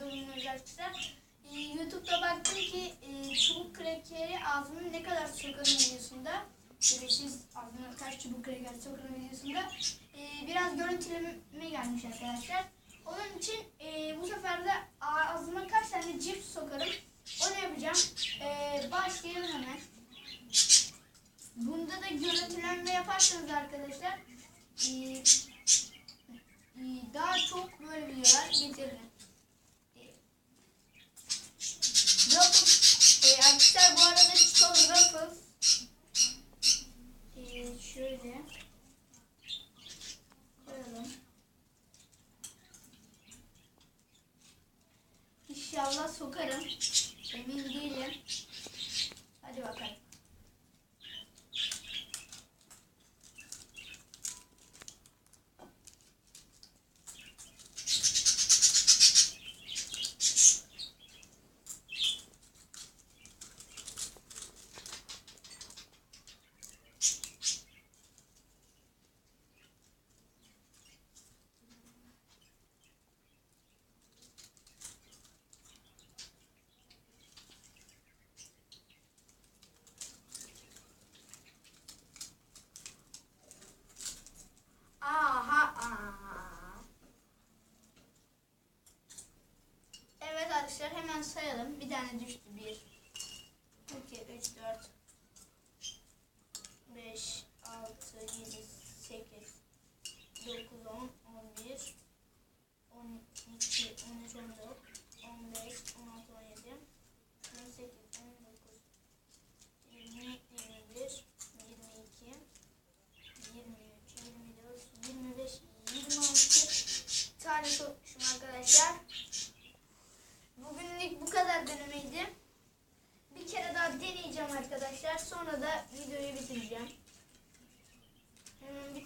bulunuyoruz arkadaşlar. Ee, YouTube'da baktım ki e, çubuk krekeri ağzının ne kadar sokarım videosunda. Şerefsiz ağzına kaç çubuk kreker sokarım videosunda. e, biraz görüntüleme gelmiş arkadaşlar. Onun için e, bu sefer de ağzıma kaç tane cips sokarım. Onu yapacağım. E, başlayalım hemen. Bunda da görüntülenme yaparsanız arkadaşlar e, e, daha çok böyle videolar getiririm. E, Ruffles, e, arkadaşlar bu arada Cheetos Ruffles e, şöyle koyalım. Sokarım. Emin değilim. Hadi bakalım. Hemen sayalım. Bir tane düştü. 1 2 3 4 5 6 7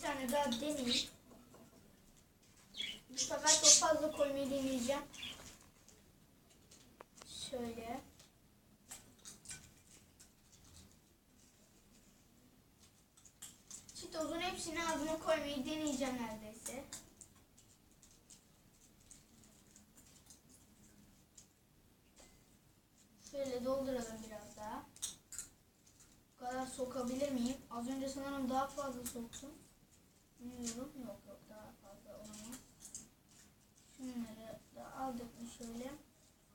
tane daha deneyeyim. Bu sefer çok fazla koymayı deneyeceğim. Şöyle. Çitozun hepsini ağzıma koymayı deneyeceğim neredeyse. Şöyle dolduralım biraz daha. Bu kadar sokabilir miyim? Az önce sanırım daha fazla soktum. Bilmiyorum. Yok yok daha fazla olamaz. Şunları da aldık mı şöyle.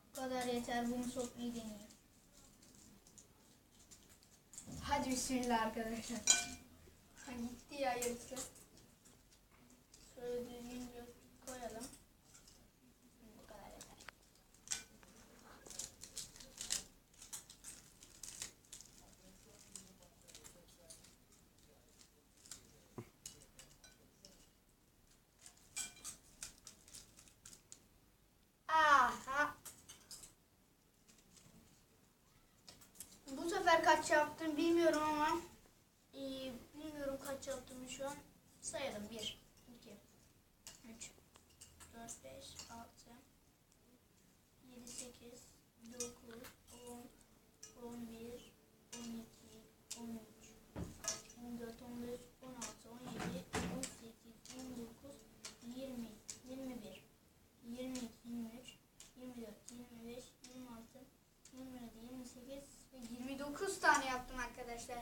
Bu kadar yeter. Bunu sokmayı deneyeyim. Hadi bismillah arkadaşlar. Ha, gitti ya yarısı. Şöyle düzgünce koyalım. Bu kadar yeter. Aha. Bu sefer kaç yaptım bilmiyorum ama ee, bilmiyorum kaç yaptım şu an. Sayalım. 1, 2, 3, 4, 5, 6, 的身